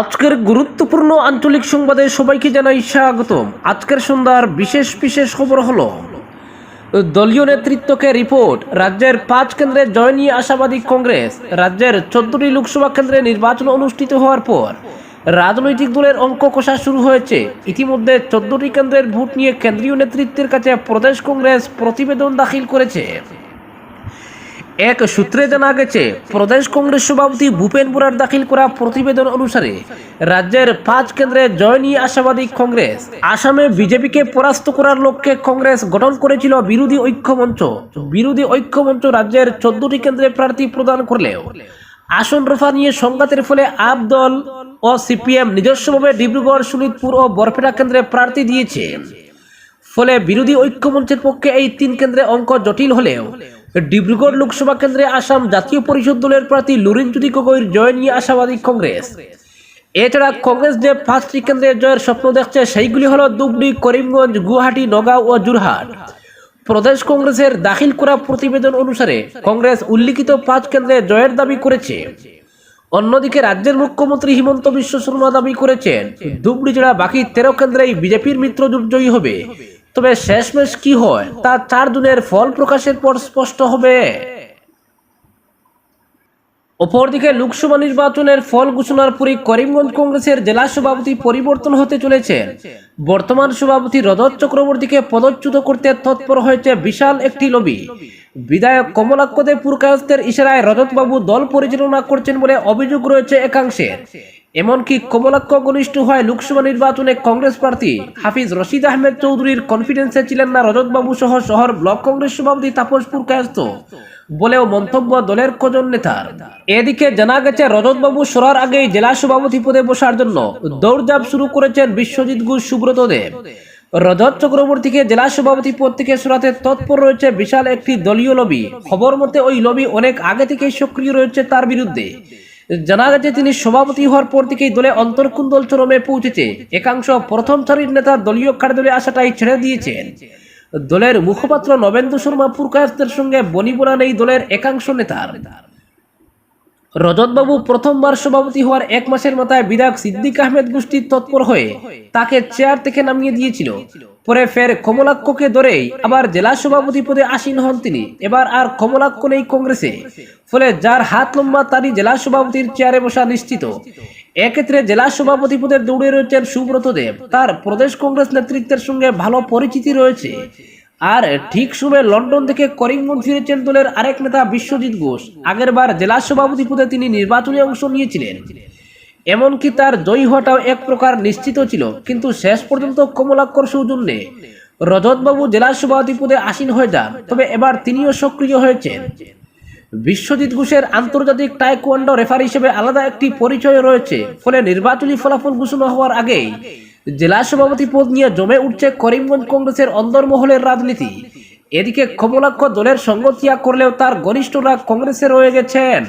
আজকের গুরুত্বপূর্ণ আঞ্চলিক সংবাদে সবাইকে জানাই স্বাগতম। আজকের সন্ধ্যার বিশেষ বিশেষ খবর হলো, দলীয় নেতৃত্বকে রিপোর্ট, রাজ্যের পাঁচ কেন্দ্রে জয় নিয়ে আশাবাদী কংগ্রেস, রাজ্যের চোদ্দটি লোকসভা কেন্দ্রে নির্বাচন অনুষ্ঠিত হওয়ার পর রাজনৈতিক দলের অঙ্ক কষা শুরু হয়েছে। ইতিমধ্যে চোদ্দটি কেন্দ্রের ভোট নিয়ে কেন্দ্রীয় নেতৃত্বের কাছে প্রদেশ কংগ্রেস প্রতিবেদন দাখিল করেছে। এক সূত্রে জানা গেছে, প্রদেশ কংগ্রেস সভাপতি ভূপেন বোরার দাখিল করা প্রতিবেদন অনুসারে রাজ্যের পাঁচ কেন্দ্রে জয় নিয়ে আশাবাদী কংগ্রেস, আসামে বিজেপিকে পরাস্ত করার লক্ষ্যে কংগ্রেস গঠন করেছিল বিরোধী ঐক্যমঞ্চ বিরোধী ঐক্যমঞ্চ রাজ্যের চোদ্দটি কেন্দ্রে প্রার্থী প্রদান করলেও আসন রফা নিয়ে সংঘাতের ফলে আপ দল ও সিপিএম নিজস্বভাবে ডিব্রুগড় শোনিতপুর ও বরপেটা কেন্দ্রে প্রার্থী দিয়েছে। ফলে বিরোধী ঐক্যমঞ্চের পক্ষে এই তিন কেন্দ্রে অঙ্ক জটিল হলেও ডিব্রুগড় লোকসভা কেন্দ্রে আসাম জাতীয় পরিষদ দলের প্রার্থী লুরিনজ্যোতি গগৈর জয় নিয়ে আশাবাদী কংগ্রেস। এছাড়া কংগ্রেস যে পাঁচটি কেন্দ্রে জয়ের স্বপ্ন দেখছে, সেইগুলি হলো দুবড়ি করিমগঞ্জ, গুয়াহাটি, নগাঁও ও যোরহাট প্রদেশ কংগ্রেসের দাখিল করা প্রতিবেদন অনুসারে কংগ্রেস উল্লিখিত পাঁচ কেন্দ্রে জয়ের দাবি করেছে। অন্যদিকে রাজ্যের মুখ্যমন্ত্রী হিমন্ত বিশ্ব শর্মা দাবি করেছেন ধুবড়ি ছাড়া বাকি তেরো কেন্দ্রেই বিজেপির মিত্র জয়ী হবে। তবে শেষমেশ কি হয়, তা চার জুনের ফল প্রকাশের পর স্পষ্ট হবে। অপরদিকে লোকসভা নির্বাচনের ফল ঘোষণার পরই করিমগঞ্জ কংগ্রেসের জেলা সভাপতি পরিবর্তন হতে চলেছেন। বর্তমান সভাপতি রজত চক্রবর্তীকে পদচ্যুত করতে তৎপর হয়েছে বিশাল একটি লবি। বিধায়ক কমলাক্ষ দেব পুরকায়স্তের ইশারায় রজতবাবু দল পরিচালনা করছেন বলে অভিযোগ রয়েছে একাংশের এমনকি কমলাক্ষ ঘনিষ্ঠ হয় লোকসভা নির্বাচনে কংগ্রেস প্রার্থী হাফিজ রশিদ আহমেদ চৌধুরীর কনফিডেন্সে ছিলেন না রজতবাবু সহ শহর ব্লক কংগ্রেস সভাপতি তাপসপুর পুরকায়স্ত বলেও মন্তব্য দলের কজন নেতার। এদিকে জানা গেছে, রজতবাবু সরার আগেই জেলা সভাপতি পদে বসার জন্য দৌড়ঝাঁপ শুরু করেছেন বিশ্বজিৎ ঘোষ, সুব্রত দেব। রজত চক্রবর্তীকে জেলা সভাপতি পদ থেকে সরাতে তৎপর রয়েছে বিশাল একটি দলীয় লবি। খবর মতে, ওই লবি অনেক আগে থেকেই সক্রিয় রয়েছে তার বিরুদ্ধে। জানা গেছে তিনি সভাপতি হওয়ার পর থেকেই দলে অন্তর্কুন্দল চরমে পৌঁছেছে। একাংশ প্রথম সারির নেতা দলীয় কার্যালয়ে আসাটাই ছেড়ে দিয়েছেন। দলের মুখপাত্র নবেন্দু শর্মা পুরকায়স্তের সঙ্গে বনিবনা নেই দলের একাংশ নেতার। রজতবাবু প্রথমবার সভাপতি হওয়ার এক মাসের মাথায় বিধায়ক সিদ্দিক আহমেদ গোষ্ঠীর তৎপর হয়ে তাকে চেয়ার থেকে নামিয়ে দিয়েছিল। পরে ফের কমলাক্ষকে ধরেই আবার জেলা সভাপতি পদে আসীন হন তিনি। এবার আর কমলাক্ষ নেই কংগ্রেসে। ফলে যার হাত লম্বা তারই জেলা সভাপতির চেয়ারে বসা নিশ্চিত। এক্ষেত্রে জেলা সভাপতি পদের দৌড়ে রয়েছেন সুব্রত দেব। তার প্রদেশ কংগ্রেস নেতৃত্বের সঙ্গে ভালো পরিচিতি রয়েছে। আর ঠিক সময় লন্ডন থেকে করিমগঞ্জ ফিরেছেন দলের আরেক নেতা বিশ্বজিৎ ঘোষ। আগের বার জেলা সভাপতি পদে তিনি নির্বাচনে অংশ নিয়েছিলেন। এমনকি তার জয়ী হওয়াটাও এক প্রকার নিশ্চিত ছিল, কিন্তু শেষ পর্যন্ত কমলাক্ষর সৌজন্যে রজতবাবু জেলা সভাপতি পদে আসীন হয়ে যান, তবে এবার তিনিও সক্রিয় হয়েছেন। বিশ্বজিৎ ঘোষের আন্তর্জাতিক টাইকোয়ান্ডো রেফারি হিসেবে আলাদা একটি পরিচয় রয়েছে, ফলে নির্বাচনী ফলাফল ঘোষণা হওয়ার আগেই জেলা সভাপতি পদ নিয়ে জমে উঠছে করিমগঞ্জ কংগ্রেসের অন্দরমহলের রাজনীতি। এদিকে কমলাক্ষ দলের সঙ্গ ত্যাগ করলেও তার ঘনিষ্ঠরা কংগ্রেসে রয়ে গেছেন।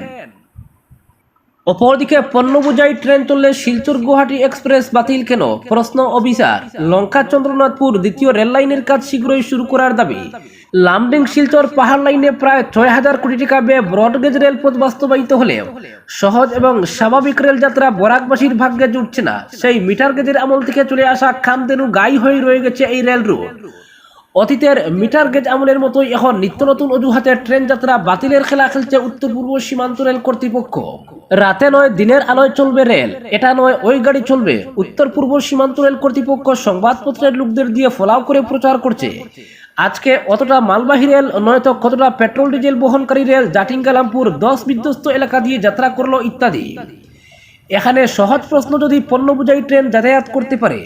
অপরদিকে পণ্য বোঝাই ট্রেন চললে শিলচর গুয়াহাটি এক্সপ্রেস বাতিল কেন? প্রশ্ন অবিচার লঙ্কা চন্দ্রনাথপুর দ্বিতীয় রেল লাইনের কাজ শীঘ্রই শুরু করার দাবি। লামডিং শিলচর পাহাড় লাইনে প্রায় ছয় হাজার কোটি টাকা ব্যয়ে ব্রডগেজ রেলপথ বাস্তবায়িত হলেও সহজ এবং স্বাভাবিক রেল যাত্রা বরাকবাসীর ভাগ্যে জুটছে না। সেই মিটার গেজের আমল থেকে চলে আসা খামদেনু গাই হয়ে রয়ে গেছে এই রেল রুট। অতীতের মিটার গেজ আমলের মতোই এখন নিত্য নতুন অজুহাতে ট্রেন যাত্রা বাতিলের খেলা খেলছে উত্তর পূর্ব সীমান্ত রেল কর্তৃপক্ষ। রাতে নয়, দিনের আলোয় চলবে রেল, এটা নয়, ওই গাড়ি চলবে, উত্তর পূর্ব সীমান্ত রেল কর্তৃপক্ষ সংবাদপত্রের লোকদের দিয়ে ফলাও করে প্রচার করছে। আজকে অতটা মালবাহী রেল নয়তো কতটা পেট্রোল ডিজেল বহনকারী রেল জাটিঙ্গালামপুর দশ বিধ্বস্ত এলাকা দিয়ে যাত্রা করল ইত্যাদি। এখানে সহজ প্রশ্ন যদি পণ্য বুঝাই ট্রেন যাতায়াত করতে পারে,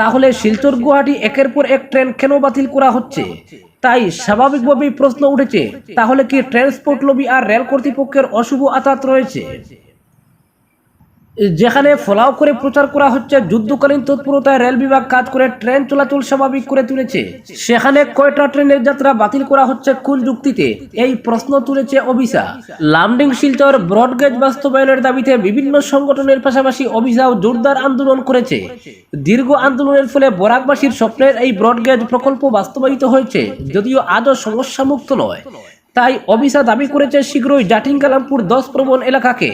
তাহলে শিলচর গুয়াহাটি একের পর এক ট্রেন কেন বাতিল করা হচ্ছে? তাই স্বাভাবিকভাবেই প্রশ্ন উঠেছে, তাহলে কি ট্রান্সপোর্ট লবি আর রেল কর্তৃপক্ষের অশুভ আতাত রয়েছে? যেখানে ফলাও করে প্রচার করা হচ্ছে, যুদ্ধকালীন তৎপরতায় রেল বিভাগ কাজ করে ট্রেন চলাচল স্বাভাবিক করে তুলেছে। সেখানে কয়টা ট্রেনের যাত্রা বাতিল করা হচ্ছে কোন যুক্তিতে? এই প্রশ্ন তুলেছে অভিসা। লামডিং শিলচর ব্রডগেজ বাস্তবায়নের দাবিতে বিভিন্ন সংগঠনের পাশাপাশি অভিসাও জোরদার আন্দোলন করেছে। দীর্ঘ আন্দোলনের ফলে বরাকবাসীর স্বপ্নের এই ব্রডগেজ প্রকল্প বাস্তবায়িত হয়েছে, যদিও আজও সমস্যামুক্ত নয়। তাই অবিসা দাবি করেছে শীঘ্রই জাটিং কালামপুর দশ প্রবণ এলাকাকে।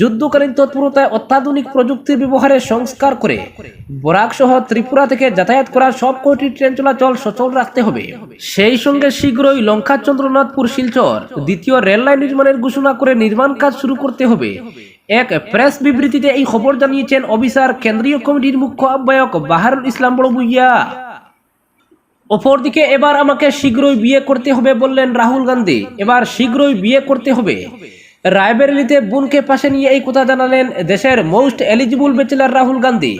যুদ্ধকালীন তৎপরতায় অত্যাধুনিক প্রযুক্তির ব্যবহারে সংস্কার করে বরাক সহ ত্রিপুরা থেকে যাতায়াত করা সব কয়টি ট্রেন চলাচল সচল রাখতে হবে। সেই সঙ্গে শীঘ্রই লঙ্কা চন্দ্রনাথপুর শিলচর দ্বিতীয় রেল লাইন নির্মাণের ঘোষণা করে নির্মাণ কাজ শুরু করতে হবে। এক প্রেস বিবৃতিতে এই খবর জানিয়েছেন অফিসার কেন্দ্রীয় কমিটির মুখ্য আহ্বায়ক বাহারুল ইসলাম বড়বুইয়া। অপরদিকে এবার আমাকে শীঘ্রই বিয়ে করতে হবে বললেন রাহুল গান্ধী। এবার শীঘ্রই বিয়ে করতে হবে। রায়বেরেলিতে বোনকে পাশে নিয়ে এই কথা জানালেন দেশের most eligible bachelor Rahul Gandhi.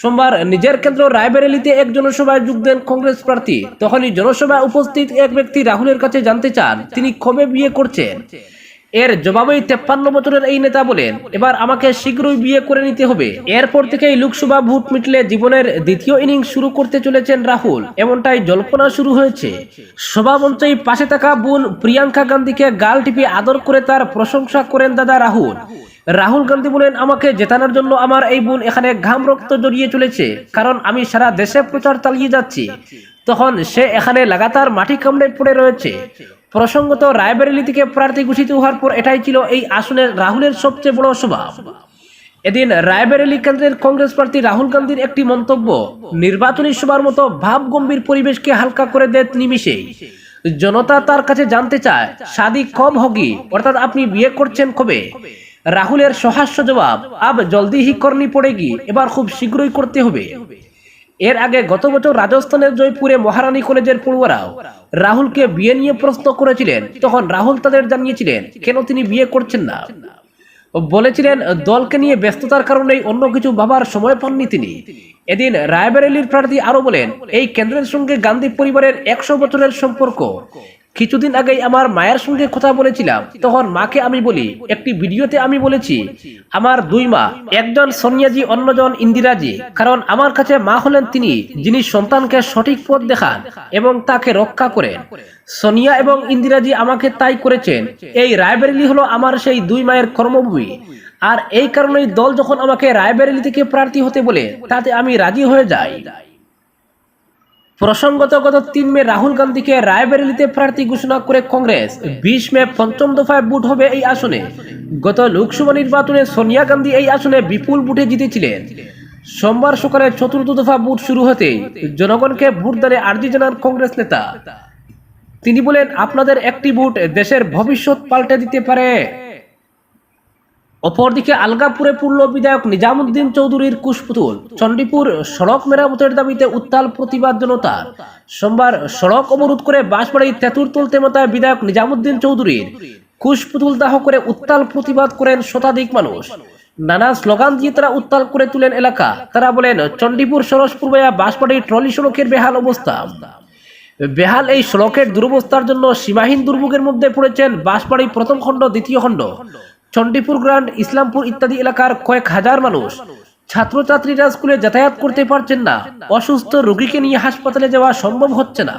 সোমবার নিজের কেন্দ্র রায়বেরেলিতে এক জনসভায় যোগ দেন কংগ্রেস প্রার্থী। তখনই জনসভায় উপস্থিত এক ব্যক্তি রাহুলের কাছে জানতে চান, তিনি কবে বিয়ে করছেন? এর জবাবেই তেপ্পান্ন বছরের এই নেতা বলেন, এবার আমাকে শীঘ্রই বিয়ে করে নিতে হবে। এরপর থেকেই লোকসভা ভোট মিটলে জীবনের দ্বিতীয় ইনিংস শুরু করতে চলেছেন রাহুল। এমনটাই জল্পনা শুরু হয়েছে। সভামঞ্চেই পাশে থাকা বোন প্রিয়াঙ্কা গান্ধীকে গাল টিপে আদর করে তার প্রশংসা করেন দাদা রাহুল। রাহুল গান্ধী বলেন, আমাকে জেতানোর জন্য আমার এই বোন এখানে ঘাম রক্ত জড়িয়ে চলেছে, কারণ আমি সারা দেশে প্রচার চালিয়ে যাচ্ছি। তখন সে এখানে লাগাতার মাটি কামড়ে পড়ে রয়েছে। প্রসঙ্গত রায়বেরেলি থেকে প্রার্থী ঘোষিত হওয়ার পর এটাই ছিল এই আসনের রাহুলের সবচেয়ে বড় সভা এদিন রায়বেরেলি কেন্দ্রের কংগ্রেস প্রার্থী রাহুল গান্ধীর একটি মন্তব্য, নির্বাচনী সভার মতো ভাব গম্ভীর পরিবেশকে হালকা করে দেয় নিমিশেই জনতা তার কাছে জানতে চায় শাদি কব হগি, অর্থাৎ আপনি বিয়ে করছেন কবে? রাহুলের সহাস্য জবাব, আব জলদি হি করনি পড়ে পড়েগি, এবার খুব শীঘ্রই করতে হবে। এর আগে গত বছর রাজস্থানের জয়পুরে মহারানী কলেজের পড়ুয়ারাও রাহুলকে বিয়ে নিয়ে প্রশ্ন করেছিলেন, তখন রাহুল তাদের জানিয়েছিলেন, কেন তিনি বিয়ে করছেন না? বলেছিলেন, দলকে নিয়ে ব্যস্ততার কারণেই অন্য কিছু ভাবার সময় পাননি তিনি। এদিন রায়বেরেলির প্রার্থী আরও বলেন, এই কেন্দ্রের সঙ্গে গান্ধী পরিবারের একশো বছরের সম্পর্ক। কিছুদিন আগেই আমার মায়ের সঙ্গে কথা বলেছিলাম। তখন মাকে আমি বলি, একটি ভিডিওতে আমি বলেছি, আমার দুই মা, একজন সোনিয়াজি অন্যজন ইন্দিরাজি। কারণ আমার কাছে মা হলেন তিনি, যিনি সন্তানকে সঠিক পথ দেখান এবং তাকে রক্ষা করেন। সোনিয়া এবং ইন্দিরাজি আমাকে তাই করেছেন, এই রায়বেরেলি হলো আমার সেই দুই মায়ের কর্মভূমি। আর এই কারণেই দল যখন আমাকে রায়বেরেলি থেকে প্রার্থী হতে বলে, তাতে আমি রাজি হয়ে যাই। প্রসঙ্গত গত তিন মে রাহুল গান্ধীকে রায়বেরেলিতে প্রার্থী ঘোষণা করে কংগ্রেস। বিশ মে পঞ্চম দফায় বুট হবে এই আসনে। গত লোকসভা নির্বাচনে সোনিয়া গান্ধী এই আসনে বিপুল বুটে জিতেছিলেন। সোমবার সকালে চতুর্থ দফা বুট শুরু হতেই জনগণকে ভোটদানে আর্জি জানান কংগ্রেস নেতা। তিনি বলেন, আপনাদের একটি ভোট দেশের ভবিষ্যৎ পাল্টে দিতে পারে। অপরদিকে আলগাপুরে পূর্ণ বিধায়ক নিজামুদ্দিন চৌধুরীর কুশপুতুল, চণ্ডীপুর সড়ক মেরামতের দাবিতে উত্তাল প্রতিবাদ জনতার সোমবার সড়ক অবরোধ করে বাঁশবাড়ি তেঁতুর তুলতে মতায় বিধায়ক নিজামুদ্দিন চৌধুরীর কুশপুতুল দাহ করে উত্তাল প্রতিবাদ করেন শতাধিক মানুষ। নানা স্লোগান দিয়ে তারা উত্তাল করে তুলেন এলাকা। তারা বলেন, চণ্ডীপুর সরসপুর বায়া বাঁশবাড়ি ট্রলি সড়কের বেহাল অবস্থা। বেহাল এই সড়কের দুরবস্থার জন্য সীমাহীন দুর্ভোগের মধ্যে পড়েছেন বাঁশবাড়ি প্রথম খণ্ড, দ্বিতীয় খণ্ড। চণ্ডীপুর গ্রান্ড, ইসলামপুর ইত্যাদি এলাকার কয়েক হাজার মানুষ ছাত্রছাত্রীরা স্কুলে যাতায়াত করতে পারছেন না। অসুস্থ রোগীকে নিয়ে হাসপাতালে যাওয়া সম্ভব হচ্ছে না।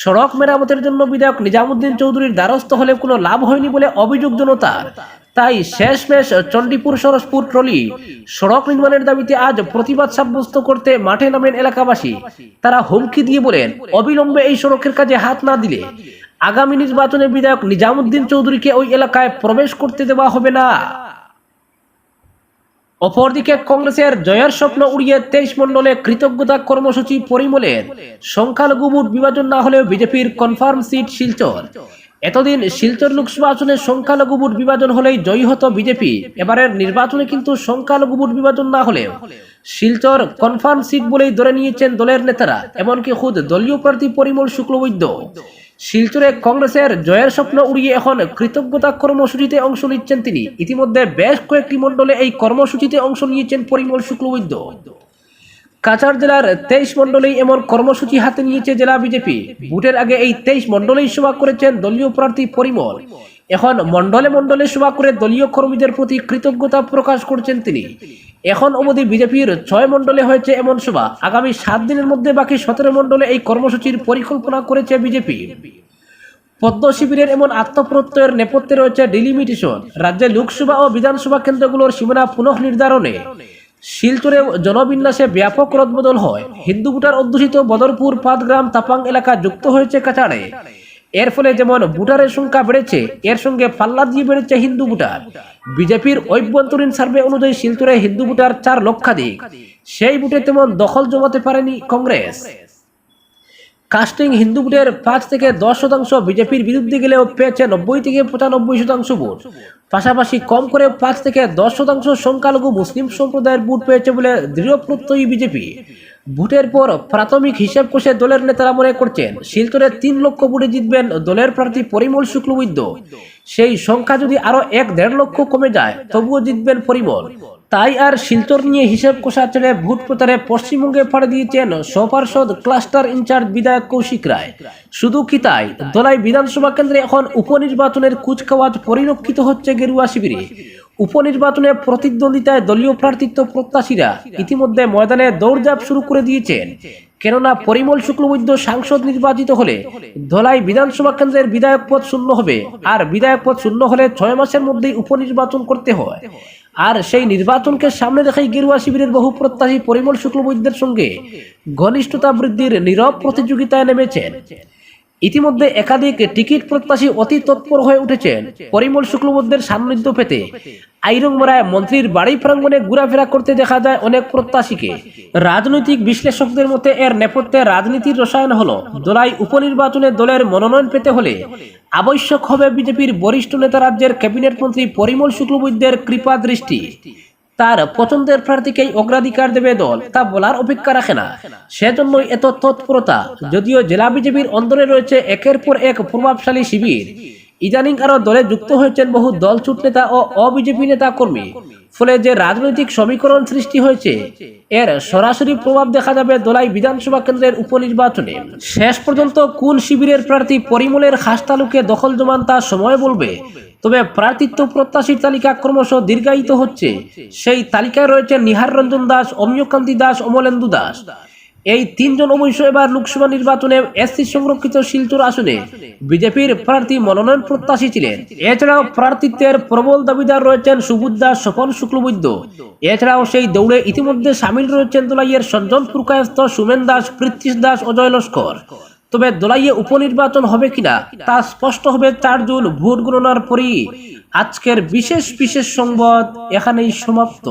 সড়ক মেরামতের জন্য বিধায়ক নিজামুদ্দিন চৌধুরীর দ্বারস্থ হলে কোনো লাভ হয়নি বলে অভিযোগ জনতার। তাই শেষমেশ চণ্ডীপুর সরসপুর ট্রলি সড়ক নির্মাণের দাবিতে আজ প্রতিবাদ সাব্যস্ত করতে মাঠে নামেন এলাকাবাসী। তারা হুমকি দিয়ে বলেন, অবিলম্বে এই সড়কের কাজে হাত না দিলে আগামী নির্বাচনে বিধায়ক নিজামুদ্দিন চৌধুরীকে ওই এলাকায় প্রবেশ করতে দেওয়া হবে না। অপরদিকে কংগ্রেসের জয়ের স্বপ্ন উড়িয়ে তেইশ মণ্ডলে কৃতজ্ঞতা কর্মসূচি পরিমলের। সংখ্যালঘু ভোট বিভাজন না হলেও বিজেপির কনফার্ম সিট শিলচর। এতদিন শিলচর লোকসভা আসনে সংখ্যালঘু ভোট বিভাজন হলেই জয়ী হতো বিজেপি। এবারের নির্বাচনে কিন্তু সংখ্যালঘু ভোট বিভাজন না হলেও শিলচর কনফার্ম সিট বলেই ধরে নিয়েছেন দলের নেতারা, এমনকি খুদ দলীয় প্রার্থী পরিমল শুক্লবৈদ্য। শিলচরে কংগ্রেসের জয়ের স্বপ্ন উড়িয়ে এখন কৃতজ্ঞতা কর্মসূচিতে অংশ নিচ্ছেন তিনি। ইতিমধ্যে বেশ কয়েকটি মণ্ডলে এই কর্মসূচিতে অংশ নিয়েছেন পরিমল শুক্লবৈদ্য। কাছাড় জেলার তেইশ মন্ডলেই এমন কর্মসূচি হাতে নিয়েছে জেলা বিজেপি। ভোটের আগে এই তেইশ মন্ডলেই সভা করেছেন দলীয় প্রার্থী পরিমল। এখন মন্ডলে মন্ডলে সভা করে দলীয় কর্মীদের প্রতি কৃতজ্ঞতা প্রকাশ করছেন তিনি। এখন অবধি বিজেপির ছয় মণ্ডলে হয়েছে এমন সভা। আগামী সাত দিনের মধ্যে বাকি সতেরো মন্ডলে এই কর্মসূচির পরিকল্পনা করেছে বিজেপি। পদ্ম শিবিরের এমন আত্মপ্রত্যয়ের নেপথ্যে রয়েছে ডিলিমিটেশন। রাজ্যে লোকসভা ও বিধানসভা কেন্দ্রগুলোর সীমানা পুনঃ নির্ধারণে শিলচরে জনবিন্যাসে ব্যাপক রদবদল হয়। হিন্দু ভোটার অধ্যুষিত বদরপুর পাদগ্রাম তাপাং এলাকা যুক্ত হয়েছে কাছাড়ে। এর ফলে যেমন ভোটারের সংখ্যা বেড়েছে, এর সঙ্গে পাল্লা দিয়ে বেড়েছে হিন্দু ভোটার। বিজেপির অভ্যন্তরীণ সার্ভে অনুযায়ী শিলচরে হিন্দু ভোটার চার লক্ষাধিক। সেই ভোটে তেমন দখল জমাতে পারেনি কংগ্রেস। কাস্টিং হিন্দু ভোটের পাঁচ থেকে দশ শতাংশ বিজেপির বিরুদ্ধে গেলেও পেয়েছে নব্বই থেকে পঁচানব্বই শতাংশ ভোট। পাশাপাশি কম করে পাঁচ থেকে দশ শতাংশ সংখ্যালঘু মুসলিম সম্প্রদায়ের ভোট পেয়েছে বলে দৃঢ় প্রত্যয়ী বিজেপি। ভোটের পর প্রাথমিক হিসাব কষে দলের নেতারা মনে করছেন, শিলচরে তিন লক্ষ ভোটে জিতবেন দলের প্রার্থী পরিমল শুক্লবৈদ্য। সেই সংখ্যা যদি আরও এক দেড় লক্ষ কমে যায়, তবুও জিতবেন পরিমল। তাই আর শিলচর নিয়ে হিসেব কষা ছেড়ে ভোট প্রচারে পশ্চিমবঙ্গে পাড়ে দিয়েছেন সপার্ষদ ক্লাস্টার ইনচার্জ বিধায়ক কৌশিক রায়। শুধু কি তাই? দলাই বিধানসভা কেন্দ্রে এখন উপনির্বাচনের কুচকাওয়াজ পরিলক্ষিত হচ্ছে গেরুয়া শিবিরে। উপনির্বাচনে প্রতিদ্বন্দ্বিতায় দলীয় প্রার্থিত্ব প্রত্যাশীরা ইতিমধ্যে ময়দানে দৌড়ঝাঁপ শুরু করে দিয়েছেন। কেননা পরিমল শুক্লবৈদ্য সাংসদ নির্বাচিত হলে ধলাই বিধানসভা কেন্দ্রের বিধায়ক পদ শূন্য হবে। আর বিধায়ক পদ শূন্য হলে ছয় মাসের মধ্যেই উপনির্বাচন করতে হয়। আর সেই নির্বাচনকে সামনে রেখেই গেরুয়া শিবিরের বহু প্রত্যাশী পরিমল শুক্লবৈদ্যের সঙ্গে ঘনিষ্ঠতা বৃদ্ধির নীরব প্রতিযোগিতায় নেমেছেন। ইতিমধ্যে একাধিক টিকিট প্রত্যাশী অতি তৎপর হয়ে উঠেছেন পরিমল শুক্লবৈদ্যের সান্নিধ্য পেতে। আইরংমরায় মন্ত্রীর বাড়ি প্রাঙ্গণে ঘোরাফেরা করতে দেখা যায় অনেক প্রত্যাশীকে। রাজনৈতিক বিশ্লেষকদের মতে এর নেপথ্যে রাজনীতির রসায়ন হলো দোলাই উপনির্বাচনে দলের মনোনয়ন পেতে হলে আবশ্যক হবে বিজেপির বরিষ্ঠ নেতা রাজ্যের ক্যাবিনেট মন্ত্রী পরিমল শুক্লবৈদ্যের কৃপা দৃষ্টি। তার পছন্দের প্রার্থীকেই অগ্রাধিকার দেবে দল, তা বলার অপেক্ষা রাখে না। সেজন্যই এত তৎপরতা, যদিও জেলা বিজেপির অন্দরে রয়েছে একের পর এক প্রভাবশালী শিবির। ইদানিং আরও দলে যুক্ত হয়েছেন বহু দলছুট নেতা ও অবিজেপি নেতা কর্মী। ফলে যে রাজনৈতিক সমীকরণ সৃষ্টি হয়েছে, এর সরাসরি প্রভাব দেখা যাবে দোলাই বিধানসভা কেন্দ্রের উপনির্বাচনে। শেষ পর্যন্ত কোন শিবিরের প্রার্থী পরিমলের খাস তালুকে দখল জমান তা সময় বলবে। তবে প্রার্থিত্ব প্রত্যাশীর তালিকা ক্রমশ দীর্ঘায়িত হচ্ছে। সেই তালিকায় রয়েছে নিহার রঞ্জন দাস, অমিয়কান্তি দাস, অমলেন্দু দাস। এই তিনজন অবশ্য এবার লোকসভা নির্বাচনে এসসি সংরক্ষিত শিলচর আসনে। বিজেপির প্রার্থী মনোনয়ন প্রত্যাশী ছিলেন। এছাড়াও প্রার্থিত্বের প্রবল দাবিদার রয়েছেন দাস, স্বপন শুক্লবৈদ্য। এছাড়াও সেই দৌড়ে ইতিমধ্যে সামিল রয়েছেন দোলাইয়ের সঞ্জন পুরকায়স্থ, সুমেন দাস পৃথ্বীশ দাস, অজয় লস্কর। তবে দোলাইয়ে উপনির্বাচন হবে কিনা তা স্পষ্ট হবে চার জুন ভোট গণনার পরই। আজকের বিশেষ বিশেষ সংবাদ এখানেই সমাপ্ত।